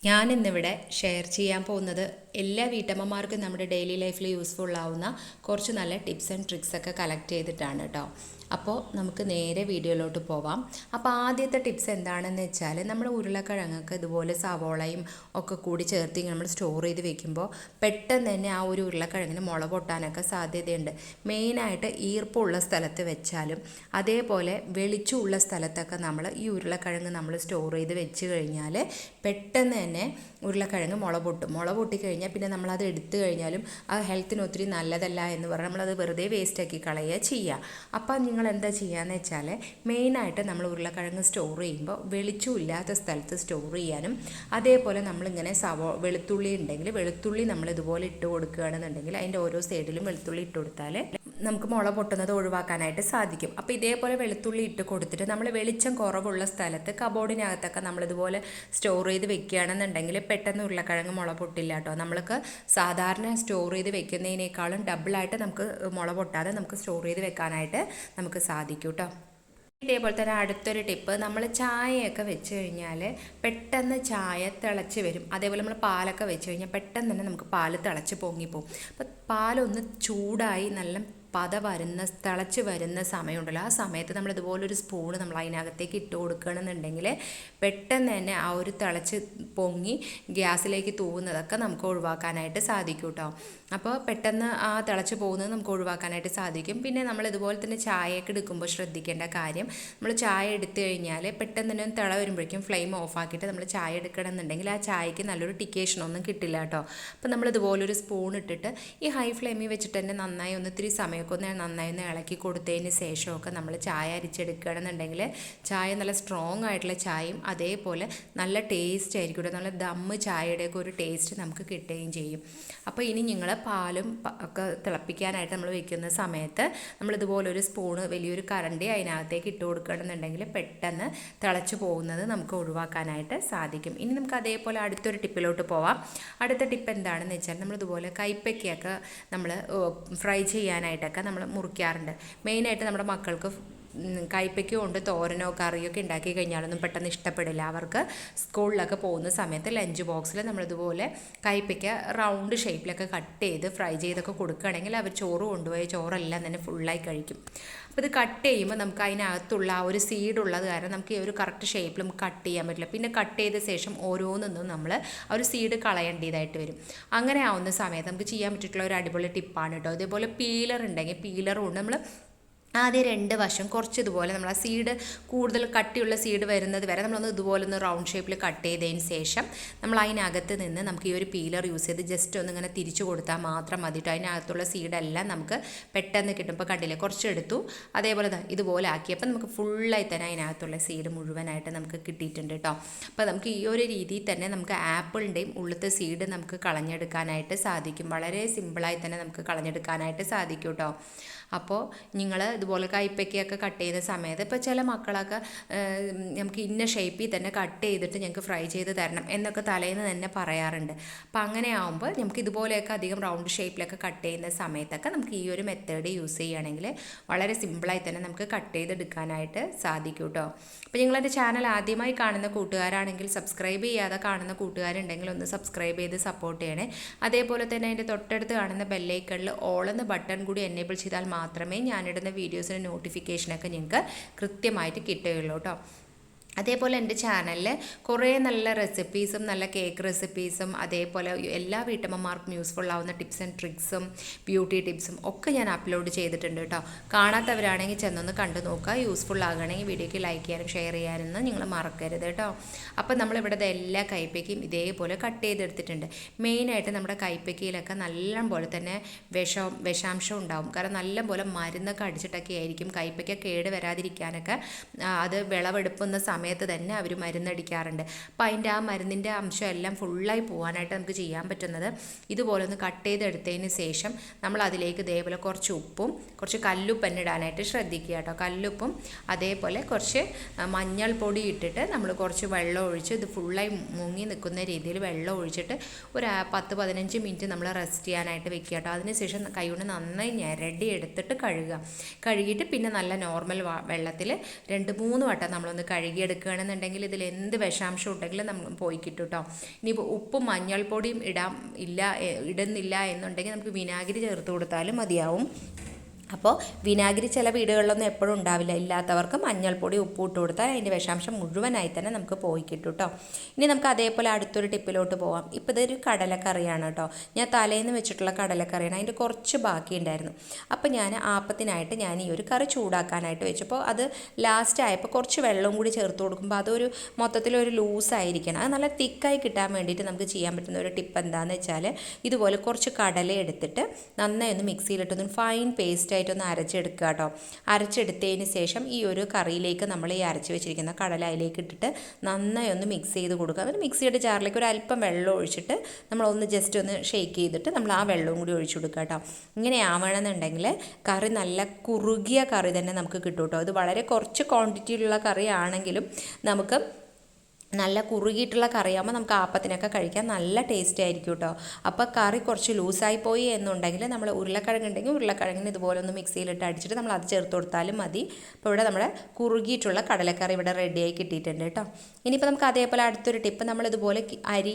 ഞാൻ ഇന്നിവിടെ ഷെയർ ചെയ്യാൻ പോകുന്നത് എല്ലാ വീട്ടമ്മമാർക്കും നമ്മുടെ ഡെയിലി ലൈഫിൽ യൂസ്ഫുൾ ആവുന്ന കുറച്ച് നല്ല ടിപ്സ് ആൻഡ് ട്രിക്സ് ഒക്കെ കളക്ട് ചെയ്തിട്ടാണ് കേട്ടോ അപ്പോൾ നമുക്ക് നേരെ വീഡിയോയിലോട്ട് പോവാം. അപ്പോൾ ആദ്യത്തെ ടിപ്സ് എന്താണെന്ന് വെച്ചാൽ നമ്മൾ ഉരുളക്കിഴങ്ങൊക്കെ ഇതുപോലെ സവോളയും ഒക്കെ കൂടി ചേർത്ത് നമ്മൾ സ്റ്റോർ ചെയ്ത് വെക്കുമ്പോൾ പെട്ടെന്ന് തന്നെ ആ ഒരു ഉരുളക്കിഴങ്ങിന് മുള പൊട്ടാനൊക്കെ സാധ്യതയുണ്ട്. മെയിനായിട്ട് ഈർപ്പുള്ള സ്ഥലത്ത് വെച്ചാലും അതേപോലെ വെളിച്ചമുള്ള സ്ഥലത്തൊക്കെ നമ്മൾ ഈ ഉരുളക്കിഴങ്ങ് നമ്മൾ സ്റ്റോർ ചെയ്ത് വെച്ച് കഴിഞ്ഞാൽ പെട്ടെന്ന് തന്നെ ഉരുളക്കിഴങ്ങ് മുള പൊട്ടും. മുള പൊട്ടിക്കഴിഞ്ഞാൽ പിന്നെ നമ്മളത് എടുത്തു കഴിഞ്ഞാലും ആ ഹെൽത്തിന് ഒത്തിരി നല്ലതല്ല എന്ന് പറഞ്ഞാൽ നമ്മളത് വെറുതെ വേസ്റ്റാക്കി കളയുക ചെയ്യുക അപ്പം നിങ്ങൾ എന്താ ചെയ്യാന്ന് വെച്ചാൽ മെയിനായിട്ട് നമ്മൾ ഉരുളക്കിഴങ്ങ് സ്റ്റോർ ചെയ്യുമ്പോൾ വെളിച്ചമില്ലാത്ത സ്ഥലത്ത് സ്റ്റോർ ചെയ്യാനും അതേപോലെ നമ്മളിങ്ങനെ സവോ വെളുത്തുള്ളി ഉണ്ടെങ്കിൽ വെളുത്തുള്ളി നമ്മൾ ഇതുപോലെ ഇട്ട് കൊടുക്കുകയാണെന്നുണ്ടെങ്കിൽ അതിന്റെ ഓരോ സൈഡിലും വെളുത്തുള്ളി ഇട്ട് കൊടുത്താൽ നമുക്ക് മുള പൊട്ടുന്നത് ഒഴിവാക്കാനായിട്ട് സാധിക്കും. അപ്പോൾ ഇതേപോലെ വെളുത്തുള്ളി ഇട്ട് കൊടുത്തിട്ട് നമ്മൾ വെളിച്ചം കുറവുള്ള സ്ഥലത്ത് കബോർഡിനകത്തൊക്കെ നമ്മളിതുപോലെ സ്റ്റോർ ചെയ്ത് വെക്കുകയാണെന്നുണ്ടെങ്കിൽ പെട്ടെന്ന് ഉരുളക്കിഴങ്ങ് മുള പൊട്ടില്ല കേട്ടോ. നമ്മൾക്ക് സാധാരണ സ്റ്റോർ ചെയ്ത് വെക്കുന്നതിനേക്കാളും ഡബിളായിട്ട് നമുക്ക് മുള പൊട്ടാതെ നമുക്ക് സ്റ്റോർ ചെയ്ത് വെക്കാനായിട്ട് നമുക്ക് സാധിക്കും കേട്ടോ. ഇതേപോലെ തന്നെ അടുത്തൊരു ടിപ്പ് നമ്മൾ ചായയൊക്കെ വെച്ച് കഴിഞ്ഞാൽ പെട്ടെന്ന് ചായ തിളച്ച് വരും. അതേപോലെ നമ്മൾ പാലൊക്കെ വെച്ച് കഴിഞ്ഞാൽ പെട്ടെന്ന് തന്നെ നമുക്ക് പാൽ തിളച്ച് പൊങ്ങിപ്പോവും. അപ്പോൾ പാലൊന്ന് ചൂടായി നല്ല പത വരുന്ന തിളച്ച് വരുന്ന സമയമുണ്ടല്ലോ. ആ സമയത്ത് നമ്മൾ ഇതുപോലൊരു സ്പൂണ് നമ്മൾ അതിനകത്തേക്ക് ഇട്ട് കൊടുക്കണമെന്നുണ്ടെങ്കിൽ പെട്ടെന്ന് തന്നെ ആ ഒരു തിളച്ച് പൊങ്ങി ഗ്യാസിലേക്ക് തൂവുന്നതൊക്കെ നമുക്ക് ഒഴിവാക്കാനായിട്ട് സാധിക്കും കേട്ടോ അപ്പോൾ പെട്ടെന്ന് ആ തിളച്ച് പോകുന്നത് നമുക്ക് ഒഴിവാക്കാനായിട്ട് സാധിക്കും. പിന്നെ നമ്മൾ ഇതുപോലെ തന്നെ ചായയൊക്കെ എടുക്കുമ്പോൾ ശ്രദ്ധിക്കേണ്ട കാര്യം നമ്മൾ ചായ എടുത്തു കഴിഞ്ഞാൽ പെട്ടെന്ന് തന്നെ തിള വരുമ്പോഴേക്കും ഫ്ലെയിം ഓഫാക്കിയിട്ട് നമ്മൾ ചായ എടുക്കണമെന്നുണ്ടെങ്കിൽ ആ ചായക്ക് നല്ലൊരു ടിക്കേഷൻ ഒന്നും കിട്ടില്ല കേട്ടോ. അപ്പോൾ നമ്മൾ ഇതുപോലൊരു സ്പൂൺ ഇട്ടിട്ട് ഈ ഹൈ ഫ്ലെയിമിൽ വെച്ചിട്ട് തന്നെ നന്നായി ഒന്ന് ഇത്തിരി സമയമൊക്കെ ഒന്ന് നന്നായി ഒന്ന് ഇളക്കി കൊടുത്തതിന് ശേഷമൊക്കെ നമ്മൾ ചായ അരിച്ചെടുക്കുകയാണെന്നുണ്ടെങ്കിൽ ചായ നല്ല സ്ട്രോങ് ആയിട്ടുള്ള ചായയും അതേപോലെ നല്ല ടേസ്റ്റ് ആയിരിക്കും നല്ല ദമ്മ് ചായയുടെയൊക്കെ ഒരു ടേസ്റ്റ് നമുക്ക് കിട്ടുകയും ചെയ്യും. അപ്പോൾ ഇനി നിങ്ങൾ പാലും ഒക്കെ തിളപ്പിക്കാനായിട്ട് നമ്മൾ വെക്കുന്ന സമയത്ത് നമ്മൾ ഇതുപോലെ ഒരു സ്പൂണ് വലിയൊരു കറണ്ടി അതിനകത്തേക്ക് ഇട്ട് കൊടുക്കണമെന്നുണ്ടെങ്കിൽ പെട്ടെന്ന് തിളച്ചു പോകുന്നത് നമുക്ക് ഒഴിവാക്കാനായിട്ട് സാധിക്കും. ഇനി നമുക്ക് അതേപോലെ അടുത്തൊരു ടിപ്പിലോട്ട് പോവാം. അടുത്ത ടിപ്പ് എന്താണെന്ന് വെച്ചാൽ നമ്മളിതുപോലെ കൈപ്പയ്ക്കൊക്കെ നമ്മൾ ഫ്രൈ ചെയ്യാനായിട്ടൊക്കെ നമ്മൾ മുറിക്കാറുണ്ട്. മെയിനായിട്ട് നമ്മുടെ മക്കൾക്ക് കൈപ്പയ്ക്ക് ഉണ്ട് തോരനോ കറിയോ ഒക്കെ ഉണ്ടാക്കി കഴിഞ്ഞാലൊന്നും പെട്ടെന്ന് ഇഷ്ടപ്പെടില്ല. അവർക്ക് സ്കൂളിലൊക്കെ പോകുന്ന സമയത്ത് ലഞ്ച് ബോക്സിൽ നമ്മളിതുപോലെ കൈപ്പയ്ക്ക റൗണ്ട് ഷേപ്പിലൊക്കെ കട്ട് ചെയ്ത് ഫ്രൈ ചെയ്തൊക്കെ കൊടുക്കുകയാണെങ്കിൽ അവർ ചോറ് കൊണ്ടുപോയി ചോറെല്ലാം തന്നെ ഫുള്ളായി കഴിക്കും. അപ്പോൾ ഇത് കട്ട് ചെയ്യുമ്പോൾ നമുക്ക് അതിനകത്തുള്ള ആ ഒരു സീഡ് ഉള്ളത് കാരണം നമുക്ക് ഈ ഒരു കറക്റ്റ് ഷേപ്പിൽ നമുക്ക് കട്ട് ചെയ്യാൻ പറ്റില്ല. പിന്നെ കട്ട് ചെയ്ത ശേഷം ഓരോന്നൊന്നും നമ്മൾ ആ ഒരു സീഡ് കളയേണ്ടതായിട്ട് വരും. അങ്ങനെ ആവുന്ന സമയത്ത് നമുക്ക് ചെയ്യാൻ പറ്റിയിട്ടുള്ള ഒരു അടിപൊളി ടിപ്പാണ് കേട്ടോ. ഇതേപോലെ പീലർ ഉണ്ടെങ്കിൽ പീലർ കൊണ്ട് നമ്മൾ ആദ്യം രണ്ട് വശം കുറച്ച് ഇതുപോലെ നമ്മൾ ആ സീഡ് കൂടുതൽ കട്ടിയുള്ള സീഡ് വരുന്നത് വരെ നമ്മളൊന്ന് ഇതുപോലെ ഒന്ന് റൗണ്ട് ഷേപ്പിൽ കട്ട് ചെയ്തതിന് ശേഷം നമ്മൾ അതിനകത്ത് നിന്ന് നമുക്ക് ഈ ഒരു പീലർ യൂസ് ചെയ്ത് ജസ്റ്റ് ഒന്ന് ഇങ്ങനെ തിരിച്ചു കൊടുത്താൽ മാത്രം മതി കേട്ടോ അതിനകത്തുള്ള സീഡെല്ലാം നമുക്ക് പെട്ടെന്ന് കിട്ടും. ഇപ്പോൾ കുറച്ച് എടുത്തു അതേപോലെ ഇതുപോലെ ആക്കിയപ്പോൾ നമുക്ക് ഫുള്ളായി തന്നെ അതിനകത്തുള്ള സീഡ് മുഴുവനായിട്ട് നമുക്ക് കിട്ടിയിട്ടുണ്ട് കേട്ടോ അപ്പോൾ നമുക്ക് ഈ ഒരു രീതിയിൽ തന്നെ നമുക്ക് ആപ്പിളിന്റെയും ഉള്ളത്തെ സീഡ് നമുക്ക് കളഞ്ഞെടുക്കാനായിട്ട് സാധിക്കും. വളരെ സിമ്പിളായി തന്നെ നമുക്ക് കളഞ്ഞെടുക്കാനായിട്ട് സാധിക്കും കേട്ടോ അപ്പോൾ നിങ്ങൾ ഇതുപോലെ കൈപ്പയ്ക്കൊക്കെ കട്ട് ചെയ്യുന്ന സമയത്ത് ഇപ്പോൾ ചില മക്കളൊക്കെ നമുക്ക് ഇന്ന ഷേപ്പിൽ തന്നെ കട്ട് ചെയ്തിട്ട് ഞങ്ങൾക്ക് ഫ്രൈ ചെയ്ത് തരണം എന്നൊക്കെ തലേന്ന് തന്നെ പറയാറുണ്ട്. അപ്പോൾ അങ്ങനെ ആകുമ്പോൾ നമുക്ക് ഇതുപോലെയൊക്കെ അധികം റൗണ്ട് ഷേപ്പിലൊക്കെ കട്ട് ചെയ്യുന്ന സമയത്തൊക്കെ നമുക്ക് ഈ ഒരു മെത്തേഡ് യൂസ് ചെയ്യുകയാണെങ്കിൽ വളരെ സിമ്പിളായി തന്നെ നമുക്ക് കട്ട് ചെയ്തെടുക്കാനായിട്ട് സാധിക്കും കേട്ടോ അപ്പോൾ നിങ്ങളെന്റെ ചാനൽ ആദ്യമായി കാണുന്ന കൂട്ടുകാരാണെങ്കിൽ സബ്സ്ക്രൈബ് ചെയ്യാതെ കാണുന്ന കൂട്ടുകാരുണ്ടെങ്കിൽ ഒന്ന് സബ്സ്ക്രൈബ് ചെയ്ത് സപ്പോർട്ട് ചെയ്യണേ. അതേപോലെ തന്നെ അതിന്റെ തൊട്ടടുത്ത് കാണുന്ന ബെല്ലൈക്കണിൽ എന്ന ബട്ടൺ കൂടി എനേബിൾ ചെയ്താൽ മാത്രമേ ഞാനിടുന്ന വീഡിയോസിന് നോട്ടിഫിക്കേഷനൊക്കെ നിങ്ങൾക്ക് കൃത്യമായിട്ട് കിട്ടുകയുള്ളൂ കേട്ടോ അതേപോലെ എന്റെ ചാനലിൽ കുറേ നല്ല റെസിപ്പീസും നല്ല കേക്ക് റെസിപ്പീസും അതേപോലെ എല്ലാ വീട്ടമ്മമാർക്കും യൂസ്ഫുൾ ആവുന്ന ടിപ്സ് ആൻഡ് ട്രിക്സും ബ്യൂട്ടി ടിപ്സും ഒക്കെ ഞാൻ അപ്ലോഡ് ചെയ്തിട്ടുണ്ട് കേട്ടോ. കാണാത്തവരാണെങ്കിൽ ചെന്നൊന്ന് കണ്ടു നോക്കുക. യൂസ്ഫുൾ ആകണമെങ്കിൽ വീഡിയോയ്ക്ക് ലൈക്ക് ചെയ്യാനും ഷെയർ ചെയ്യാനും നിങ്ങൾ മറക്കരുത് കേട്ടോ. അപ്പോൾ നമ്മളിവിടെ എല്ലാ കൈപ്പയ്ക്കും ഇതേപോലെ കട്ട് ചെയ്തെടുത്തിട്ടുണ്ട്. മെയിനായിട്ട് നമ്മുടെ കൈപ്പയ്ക്കയിലൊക്കെ നല്ലപോലെ തന്നെ വിഷം വിഷാംശം ഉണ്ടാവും. കാരണം നല്ലപോലെ മരുന്നൊക്കെ അടിച്ചിട്ടൊക്കെ ആയിരിക്കും കൈപ്പയ്ക്ക കേട് വരാതിരിക്കാനൊക്കെ അത് വിളവെടുപ്പുന്ന സമയം സമയത്ത് തന്നെ അവർ മരുന്നടിക്കാറുണ്ട്. അപ്പം അതിന്റെ ആ മരുന്നിന്റെ അംശം എല്ലാം ഫുള്ളായി പോകാനായിട്ട് നമുക്ക് ചെയ്യാൻ പറ്റുന്നത് ഇതുപോലെ ഒന്ന് കട്ട് ചെയ്തെടുത്തതിന് ശേഷം നമ്മൾ അതിലേക്ക് ഇതേപോലെ കുറച്ച് ഉപ്പും കുറച്ച് കല്ലുപ്പൻ ഇടാനായിട്ട് ശ്രദ്ധിക്കുക കേട്ടോ. കല്ലുപ്പും അതേപോലെ കുറച്ച് മഞ്ഞൾപ്പൊടി ഇട്ടിട്ട് നമ്മൾ കുറച്ച് വെള്ളം ഒഴിച്ച് ഇത് ഫുള്ളായി മുങ്ങി നിൽക്കുന്ന രീതിയിൽ വെള്ളം ഒഴിച്ചിട്ട് ഒരു പത്ത് പതിനഞ്ച് മിനിറ്റ് നമ്മൾ റെസ്റ്റ് ചെയ്യാനായിട്ട് വെക്കുക കേട്ടോ. അതിനുശേഷം കൈകൊണ്ട് നന്നായി ഞരടി എടുത്തിട്ട് കഴുകുക. കഴുകിയിട്ട് പിന്നെ നല്ല നോർമൽ വെള്ളത്തിൽ രണ്ട് മൂന്ന് വട്ടം നമ്മളൊന്ന് കഴുകിയെടുക്കുക. എടുക്കുകയാണെന്നുണ്ടെങ്കിൽ ഇതിൽ എന്ത് വിഷാംശം ഉണ്ടെങ്കിലും നമ്മൾ പോയി കിട്ടും കേട്ടോ. ഇനിയിപ്പോൾ ഉപ്പും മഞ്ഞൾപ്പൊടിയും ഇടാം ഇല്ല ഇടുന്നില്ല എന്നുണ്ടെങ്കിൽ നമുക്ക് വിനാഗിരി ചേർത്ത് കൊടുത്താലും മതിയാവും. അപ്പോൾ വിനാഗിരി ചില വീടുകളിലൊന്നും എപ്പോഴും ഉണ്ടാവില്ല. ഇല്ലാത്തവർക്ക് മഞ്ഞൾപ്പൊടി ഉപ്പ് ഇട്ട് കൊടുത്താൽ അതിന്റെ വിഷാംശം മുഴുവനായി തന്നെ നമുക്ക് പോയി കിട്ടും കേട്ടോ ഇനി നമുക്ക് അതേപോലെ അടുത്തൊരു ടിപ്പിലോട്ട് പോവാം. ഇപ്പോൾ ഇതൊരു കടലക്കറിയാണ് കേട്ടോ ഞാൻ തലേന്ന് വെച്ചിട്ടുള്ള കടലക്കറിയാണ്. അതിന്റെ കുറച്ച് ബാക്കി ഉണ്ടായിരുന്നു. അപ്പോൾ ഞാൻ ആപ്പത്തിനായിട്ട് ഞാൻ ഈ ഒരു കറി ചൂടാക്കാനായിട്ട് വെച്ചപ്പോൾ അത് ലാസ്റ്റ് ആയപ്പോൾ കുറച്ച് വെള്ളവും കൂടി ചേർത്ത് കൊടുക്കുമ്പോൾ അതൊരു മൊത്തത്തിലൊരു ലൂസായിരിക്കണം അത് നല്ല തിക്കായി കിട്ടാൻ വേണ്ടിയിട്ട് നമുക്ക് ചെയ്യാൻ പറ്റുന്ന ഒരു ടിപ്പ് എന്താണെന്ന് വെച്ചാൽ ഇതുപോലെ കുറച്ച് കടല എടുത്തിട്ട് നന്നായി ഒന്ന് മിക്സിയിലിട്ടൊന്ന് ഫൈൻ പേസ്റ്റ് ആയിട്ടൊന്ന് അരച്ചെടുക്കുക കേട്ടോ. അരച്ചെടുത്തതിന് ശേഷം ഈ ഒരു കറിയിലേക്ക് നമ്മൾ ഈ അരച്ച് വെച്ചിരിക്കുന്ന കടല അതിലേക്ക് ഇട്ടിട്ട് നന്നായി ഒന്ന് മിക്സ് ചെയ്ത് കൊടുക്കുക. എന്നിട്ട് മിക്സിയുടെ ജാറിലേക്ക് ഒരു അല്പം വെള്ളം ഒഴിച്ചിട്ട് നമ്മളൊന്ന് ജസ്റ്റ് ഒന്ന് ഷേക്ക് ചെയ്തിട്ട് നമ്മൾ ആ വെള്ളവും കൂടി ഒഴിച്ചു കൊടുക്കുക കേട്ടോ. ഇങ്ങനെ ആവണമെന്നുണ്ടെങ്കിൽ കറി നല്ല കുറുകിയ കറി തന്നെ നമുക്ക് കിട്ടും കേട്ടോ. ഇത് വളരെ കുറച്ച് ക്വാണ്ടിറ്റിയിലുള്ള കറിയാണെങ്കിലും നമുക്ക് നല്ല കുറുകിയിട്ടുള്ള കറിയാകുമ്പോൾ നമുക്ക് ആപ്പത്തിനൊക്കെ കഴിക്കാൻ നല്ല ടേസ്റ്റ് ആയിരിക്കും കേട്ടോ അപ്പോൾ കറി കുറച്ച് ലൂസായി പോയി എന്നുണ്ടെങ്കിൽ നമ്മൾ ഉരുളക്കിഴങ്ങ് ഉണ്ടെങ്കിൽ ഉരുളക്കിഴങ്ങിന് ഇതുപോലെ ഒന്ന് മിക്സിയിലിട്ട് അടിച്ചിട്ട് നമ്മൾ അത് ചേർത്ത് കൊടുത്താലും മതി. അപ്പോൾ ഇവിടെ നമ്മുടെ കുറുകിയിട്ടുള്ള കടലക്കറി ഇവിടെ റെഡിയായി കിട്ടിയിട്ടുണ്ട് കേട്ടോ ഇനിയിപ്പോൾ നമുക്ക് അതേപോലെ അടുത്തൊരു ടിപ്പ് നമ്മൾ ഇതുപോലെ അരി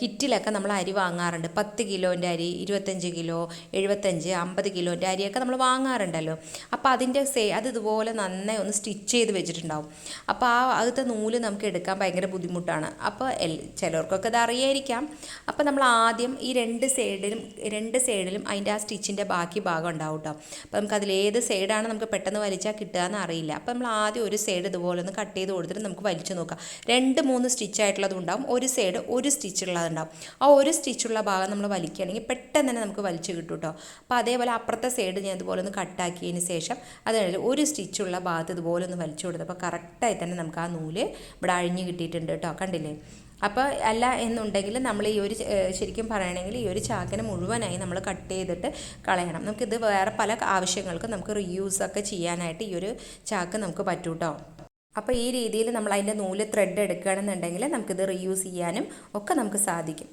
കിറ്റിലൊക്കെ നമ്മൾ അരി വാങ്ങാറുണ്ട്. പത്ത് കിലോന്റെ അരി ഇരുപത്തഞ്ച് കിലോ എഴുപത്തഞ്ച് അമ്പത് കിലോന്റെ അരിയൊക്കെ നമ്മൾ വാങ്ങാറുണ്ടല്ലോ. അപ്പോൾ അതിന്റെ സേ അത് ഇതുപോലെ നന്നായി ഒന്ന് സ്റ്റിച്ച് ചെയ്ത് വെച്ചിട്ടുണ്ടാവും. അപ്പോൾ ആ അകത്തെ നൂൽ നമുക്ക് എടുക്കാൻ ഭയങ്കര ബുദ്ധിമുട്ടാണ്. അപ്പോൾ എൽ ചിലർക്കൊക്കെ അത് അറിയായിരിക്കാം. അപ്പോൾ നമ്മൾ ആദ്യം ഈ രണ്ട് സൈഡിലും രണ്ട് സൈഡിലും അതിന്റെ ആ സ്റ്റിച്ചിന്റെ ബാക്കി ഭാഗം ഉണ്ടാവും കേട്ടോ അപ്പോൾ നമുക്ക് അതിൽ ഏത് സൈഡാണ് നമുക്ക് പെട്ടെന്ന് വലിച്ചാൽ കിട്ടുക എന്ന് അറിയില്ല. അപ്പോൾ നമ്മൾ ആദ്യം ഒരു സൈഡ് ഇതുപോലെ ഒന്ന് കട്ട് ചെയ്ത് കൊടുത്തിട്ട് നമുക്ക് വലിച്ചു നോക്കാം. രണ്ട് മൂന്ന് സ്റ്റിച്ച് ആയിട്ടുള്ളത് ഉണ്ടാവും. ഒരു സൈഡ് ഒരു സ്റ്റിച്ച് ഉള്ളതുണ്ടാവും ആ ഒരു സ്റ്റിച്ചുള്ള ഭാഗം നമ്മൾ വലിക്കുകയാണെങ്കിൽ പെട്ടെന്ന് തന്നെ നമുക്ക് വലിച്ചു കിട്ടും കേട്ടോ അപ്പോൾ അതേപോലെ അപ്പുറത്തെ സൈഡ് ഞാൻ ഇതുപോലെ ഒന്ന് കട്ടാക്കിയതിന് ശേഷം അതായത് ഒരു സ്റ്റിച്ചുള്ള ഭാഗത്ത് ഇതുപോലെ ഒന്ന് വലിച്ചു കൊടുത്തപ്പോൾ കറക്റ്റായി തന്നെ നമുക്ക് ആ നൂൽ ഇവിടെ അഴിഞ്ഞ് കിട്ടിയിട്ടുണ്ട് കേട്ടോ കണ്ടില്ലേ? അപ്പോൾ അല്ല എന്നുണ്ടെങ്കിൽ നമ്മൾ ഈ ഒരു ശരിക്കും പറയണമെങ്കിൽ ഈ ഒരു ചാക്കിന് മുഴുവനായി നമ്മൾ കട്ട് ചെയ്തിട്ട് കളയണം. നമുക്കിത് വേറെ പല ആവശ്യങ്ങൾക്കും നമുക്ക് റീയൂസ് ഒക്കെ ചെയ്യാനായിട്ട് ഈ ഒരു ചാക്ക് നമുക്ക് പറ്റൂ കേട്ടോ അപ്പോൾ ഈ രീതിയിൽ നമ്മൾ അതിന്റെ നൂൽ ത്രെഡ് എടുക്കുകയാണെന്നുണ്ടെങ്കിൽ നമുക്കിത് റീയൂസ് ചെയ്യാനും ഒക്കെ നമുക്ക് സാധിക്കും.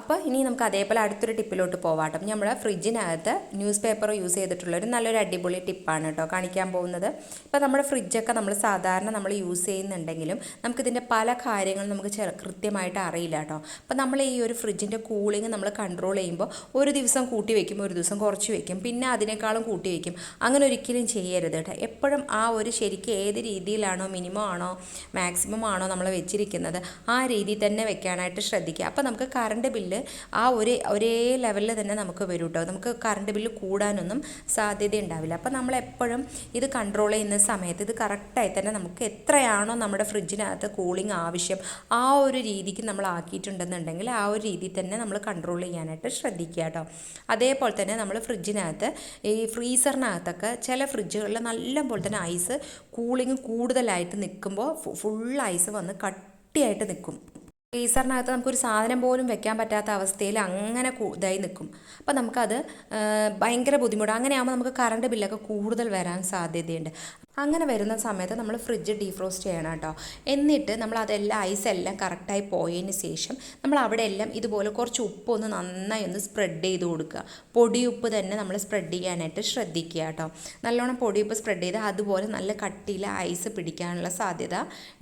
അപ്പോൾ ഇനി നമുക്ക് അതേപോലെ അടുത്തൊരു ടിപ്പിലോട്ട് പോവാട്ടോ. നമ്മുടെ ഫ്രിഡ്ജിനകത്ത് ന്യൂസ് പേപ്പർ യൂസ് ചെയ്തിട്ടുള്ള ഒരു നല്ലൊരു അടിപൊളി ടിപ്പാണ് കേട്ടോ കാണിക്കാൻ പോകുന്നത്. ഇപ്പോൾ നമ്മുടെ ഫ്രിഡ്ജൊക്കെ നമ്മൾ സാധാരണ നമ്മൾ യൂസ് ചെയ്യുന്നുണ്ടെങ്കിലും നമുക്കിതിന്റെ പല കാര്യങ്ങളും നമുക്ക് കൃത്യമായിട്ട് അറിയില്ല കേട്ടോ. അപ്പോൾ നമ്മൾ ഈ ഒരു ഫ്രിഡ്ജിന്റെ കൂളിംഗ് നമ്മൾ കൺട്രോൾ ചെയ്യുമ്പോൾ ഒരു ദിവസം കൂട്ടി വയ്ക്കും ഒരു ദിവസം കുറച്ച് വയ്ക്കും പിന്നെ അതിനേക്കാളും കൂട്ടി വയ്ക്കും അങ്ങനെ ഒരിക്കലും ചെയ്യരുത് കേട്ടോ. എപ്പോഴും ആ ഒരു ശരിക്കും ഏത് രീതിയിലാണോ മിനിമം ആണോ മാക്സിമം ആണോ നമ്മൾ വെച്ചിരിക്കുന്നത് ആ രീതിയിൽ തന്നെ വെക്കാനായിട്ട് ശ്രദ്ധിക്കുക. അപ്പോൾ നമുക്ക് കറണ്ട് ബില്ല് ആ ഒരു ഒരേ ലെവലിൽ തന്നെ നമുക്ക് വരും കേട്ടോ നമുക്ക് കറണ്ട് ബില്ല് കൂടാനൊന്നും സാധ്യത ഉണ്ടാവില്ല അപ്പോൾ നമ്മൾ എപ്പോഴും ഇത് കൺട്രോൾ ചെയ്യുന്ന സമയത്ത് ഇത് കറക്റ്റായി തന്നെ നമുക്ക് എത്രയാണോ നമ്മുടെ ഫ്രിഡ്ജിനകത്ത് കൂളിംഗ് ആവശ്യം ആ ഒരു രീതിക്ക് നമ്മൾ ആക്കിയിട്ടുണ്ടെന്നുണ്ടെങ്കിൽ ആ ഒരു രീതിയിൽ തന്നെ നമ്മൾ കൺട്രോൾ ചെയ്യാനായിട്ട് ശ്രദ്ധിക്കുക കേട്ടോ. അതേപോലെ തന്നെ നമ്മൾ ഫ്രിഡ്ജിനകത്ത് ഈ ഫ്രീസറിനകത്തൊക്കെ ചില ഫ്രിഡ്ജുകളിൽ നല്ലപോലെ തന്നെ ഐസ് കൂളിംഗ് കൂടുതലായിട്ട് നിൽക്കുമ്പോൾ ഫുൾ ഐസ് വന്ന് കട്ടിയായിട്ട് നിൽക്കും. ഫ്രീസറിനകത്ത് നമുക്കൊരു സാധനം പോലും വെക്കാൻ പറ്റാത്ത അവസ്ഥയിൽ അങ്ങനെ ഇതായി നിൽക്കും. അപ്പോൾ നമുക്കത് ഭയങ്കര ബുദ്ധിമുട്ട്. അങ്ങനെ ആകുമ്പോൾ നമുക്ക് കറണ്ട് ബില്ലൊക്കെ കൂടുതൽ വരാൻ സാധ്യതയുണ്ട്. അങ്ങനെ വരുന്ന സമയത്ത് നമ്മൾ ഫ്രിഡ്ജ് ഡീഫ്രോസ്റ്റ് ചെയ്യണം കേട്ടോ. എന്നിട്ട് നമ്മൾ അതെല്ലാം ഐസ് എല്ലാം കറക്റ്റായി പോയതിന് ശേഷം നമ്മൾ അവിടെ എല്ലാം ഇതുപോലെ കുറച്ച് ഉപ്പൊന്ന് നന്നായി ഒന്ന് സ്പ്രെഡ് ചെയ്ത് കൊടുക്കുക. പൊടിയുപ്പ് തന്നെ നമ്മൾ സ്പ്രെഡ് ചെയ്യാനായിട്ട് ശ്രദ്ധിക്കുക കേട്ടോ. നല്ലോണം പൊടിയുപ്പ് സ്പ്രെഡ് ചെയ്ത് അതുപോലെ നല്ല കട്ടിയിൽ ഐസ് പിടിക്കാനുള്ള സാധ്യത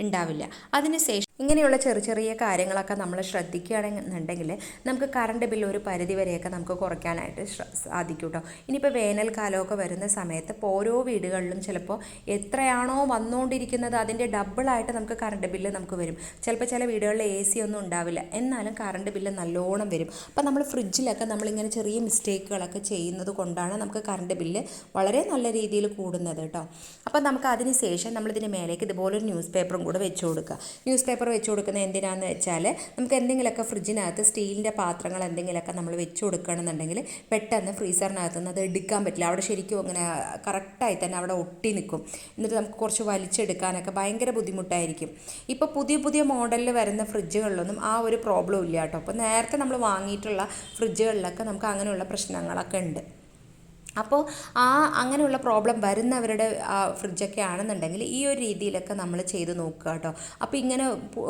ഉണ്ടാവില്ല. അതിനുശേഷം ഇങ്ങനെയുള്ള ചെറിയ ചെറിയ കാര്യങ്ങളൊക്കെ നമ്മൾ ശ്രദ്ധിക്കുകയാണെന്നുണ്ടെങ്കിൽ നമുക്ക് കറണ്ട് ബില്ല് ഒരു പരിധി വരെയൊക്കെ നമുക്ക് കുറയ്ക്കാനായിട്ട് സാധിക്കും കേട്ടോ ഇനിയിപ്പോൾ വേനൽക്കാലമൊക്കെ വരുന്ന സമയത്ത് ഇപ്പോൾ ഓരോ വീടുകളിലും ചിലപ്പോൾ എത്രയാണോ വന്നുകൊണ്ടിരിക്കുന്നത് അതിന്റെ ഡബിളായിട്ട് നമുക്ക് കറണ്ട് ബില്ല് നമുക്ക് വരും. ചിലപ്പോൾ ചില വീടുകളിൽ എ സി ഒന്നും ഉണ്ടാവില്ല. എന്നാലും കറണ്ട് ബില്ല് നല്ലോണം വരും. അപ്പോൾ നമ്മൾ ഫ്രിഡ്ജിലൊക്കെ നമ്മളിങ്ങനെ ചെറിയ മിസ്റ്റേക്കുകളൊക്കെ ചെയ്യുന്നത് കൊണ്ടാണ് നമുക്ക് കറണ്ട് ബില്ല് വളരെ നല്ല രീതിയിൽ കൂടുന്നത് കേട്ടോ. അപ്പോൾ നമുക്ക് അതിന് ശേഷം നമ്മളിതിന് മേലേക്ക് ഇതുപോലൊരു ന്യൂസ് പേപ്പറും കൂടെ വെച്ച് കൊടുക്കുക. ന്യൂസ് പേപ്പർ വെച്ച് കൊടുക്കുന്നത് എന്തിനാന്ന് വെച്ചാൽ നമുക്ക് എന്തെങ്കിലുമൊക്കെ ഫ്രിഡ്ജിനകത്ത് സ്റ്റീലിന്റെ പാത്രങ്ങൾ എന്തെങ്കിലുമൊക്കെ നമ്മൾ വെച്ച് കൊടുക്കണമെന്നുണ്ടെങ്കിൽ പെട്ടെന്ന് ഫ്രീസറിനകത്ത് നിന്ന് അത് എടുക്കാൻ പറ്റില്ല. അവിടെ ശരിക്കും അങ്ങനെ കറക്റ്റായി തന്നെ അവിടെ ഒട്ടി നിൽക്കും. എന്നിട്ട് നമുക്ക് കുറച്ച് വലിച്ചെടുക്കാനൊക്കെ ഭയങ്കര ബുദ്ധിമുട്ടായിരിക്കും. ഇപ്പോൾ പുതിയ പുതിയ മോഡലിൽ വരുന്ന ഫ്രിഡ്ജുകളിലൊന്നും ആ ഒരു പ്രോബ്ലം ഇല്ല കേട്ടോ. അപ്പോൾ നേരത്തെ നമ്മൾ വാങ്ങിയിട്ടുള്ള ഫ്രിഡ്ജുകളിലൊക്കെ നമുക്ക് അങ്ങനെയുള്ള പ്രശ്നങ്ങളൊക്കെ ഉണ്ട്. അപ്പോൾ ആ അങ്ങനെയുള്ള പ്രോബ്ലം വരുന്നവരുടെ ഫ്രിഡ്ജൊക്കെ ആണെന്നുണ്ടെങ്കിൽ ഈ ഒരു രീതിയിലൊക്കെ നമ്മൾ ചെയ്ത് നോക്കുക കേട്ടോ. അപ്പോൾ ഇങ്ങനെ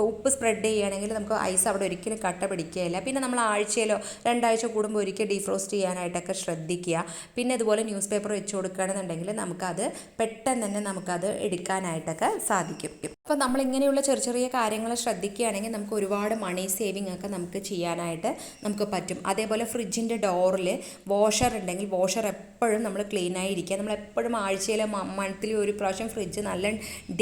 ഉപ്പ് സ്പ്രെഡ് ചെയ്യുകയാണെങ്കിൽ നമുക്ക് ഐസ് അവിടെ ഒരിക്കലും കട്ട പിടിക്കുകയില്ല. പിന്നെ നമ്മൾ ആഴ്ചയിലോ രണ്ടാഴ്ച കൂടുമ്പോൾ ഒരിക്കൽ ഡീഫ്രോസ്റ്റ് ചെയ്യാനായിട്ടൊക്കെ ശ്രദ്ധിക്കുക. പിന്നെ അതുപോലെ ന്യൂസ് പേപ്പർ വെച്ച് കൊടുക്കുകയാണെന്നുണ്ടെങ്കിൽ നമുക്കത് പെട്ടെന്ന് തന്നെ നമുക്കത് എടുക്കാനായിട്ടൊക്കെ സാധിക്കും. അപ്പോൾ നമ്മൾ ഇങ്ങനെയുള്ള ചെറിയ ചെറിയ കാര്യങ്ങൾ ശ്രദ്ധിക്കുകയാണെങ്കിൽ നമുക്ക് ഒരുപാട് മണി സേവിങ് ഒക്കെ നമുക്ക് ചെയ്യാനായിട്ട് നമുക്ക് പറ്റും. അതേപോലെ ഫ്രിഡ്ജിന്റെ ഡോറിൽ വാഷർ ഉണ്ടെങ്കിൽ വാഷർ എപ്പോഴും നമ്മൾ ക്ലീൻ ആയിരിക്കുക. നമ്മൾ എപ്പോഴും ആഴ്ചയിൽ മന്ത്ലി ഒരു പ്രാവശ്യം ഫ്രിഡ്ജ് നല്ല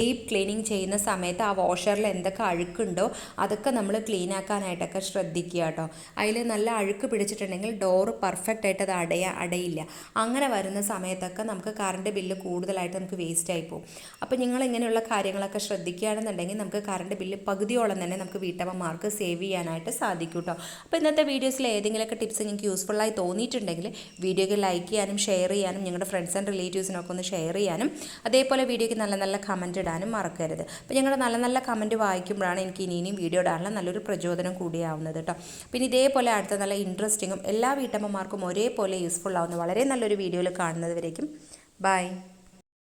ഡീപ്പ് ക്ലീനിങ് ചെയ്യുന്ന സമയത്ത് ആ വാഷറിൽ എന്തൊക്കെ അഴുക്കുണ്ടോ അതൊക്കെ നമ്മൾ ക്ലീൻ ആക്കാനായിട്ടൊക്കെ ശ്രദ്ധിക്കുക കേട്ടോ. അതിൽ നല്ല അഴുക്ക് പിടിച്ചിട്ടുണ്ടെങ്കിൽ ഡോറ് പെർഫെക്റ്റ് ആയിട്ട് അത് അടയ അടയില്ല. അങ്ങനെ വരുന്ന സമയത്തൊക്കെ നമുക്ക് കറണ്ട് ബില്ല് കൂടുതലായിട്ട് നമുക്ക് വേസ്റ്റ് ആയി പോകും. അപ്പോൾ നിങ്ങൾ ഇങ്ങനെയുള്ള കാര്യങ്ങളൊക്കെ ശ്രദ്ധിക്കുകയാണെന്നുണ്ടെങ്കിൽ നമുക്ക് കറണ്ട് ബില്ല് പകുതിയോളം തന്നെ നമുക്ക് വീട്ടമ്മമാർക്ക് സേവ് ചെയ്യാനായിട്ട് സാധിക്കും കേട്ടോ അപ്പോൾ ഇന്നത്തെ വീഡിയോസിൽ ഏതെങ്കിലുമൊക്കെ ടിപ്സ് നിങ്ങൾക്ക് യൂസ്ഫുള്ളായി തോന്നിയിട്ടുണ്ടെങ്കിൽ വീഡിയോക്ക് ലൈക്ക് ചെയ്യാനും ഷെയർ ചെയ്യാനും ഞങ്ങളുടെ ഫ്രണ്ട്സ് ആൻഡ് റിലേറ്റീവ്സിനൊക്കെ ഒന്ന് ഷെയർ ചെയ്യാനും അതേപോലെ വീഡിയോയ്ക്ക് നല്ല നല്ല കമന്റ് ഇടാനും മറക്കരുത്. അപ്പോൾ ഞങ്ങളുടെ നല്ല നല്ല കമന്റ് വായിക്കുമ്പോഴാണ് എനിക്ക് ഇനി ഇനിയും വീഡിയോ ഇടാനുള്ള നല്ലൊരു പ്രചോദനം കൂടിയാവുന്നത് കേട്ടോ പിന്നെ ഇതേപോലെ അടുത്ത നല്ല ഇൻട്രസ്റ്റിങ്ങും എല്ലാ വീട്ടമ്മമാർക്കും ഒരേപോലെ യൂസ്ഫുൾ ആവുന്ന വളരെ നല്ലൊരു വീഡിയോയിൽ കാണുന്നത് വരേക്കും. ബൈ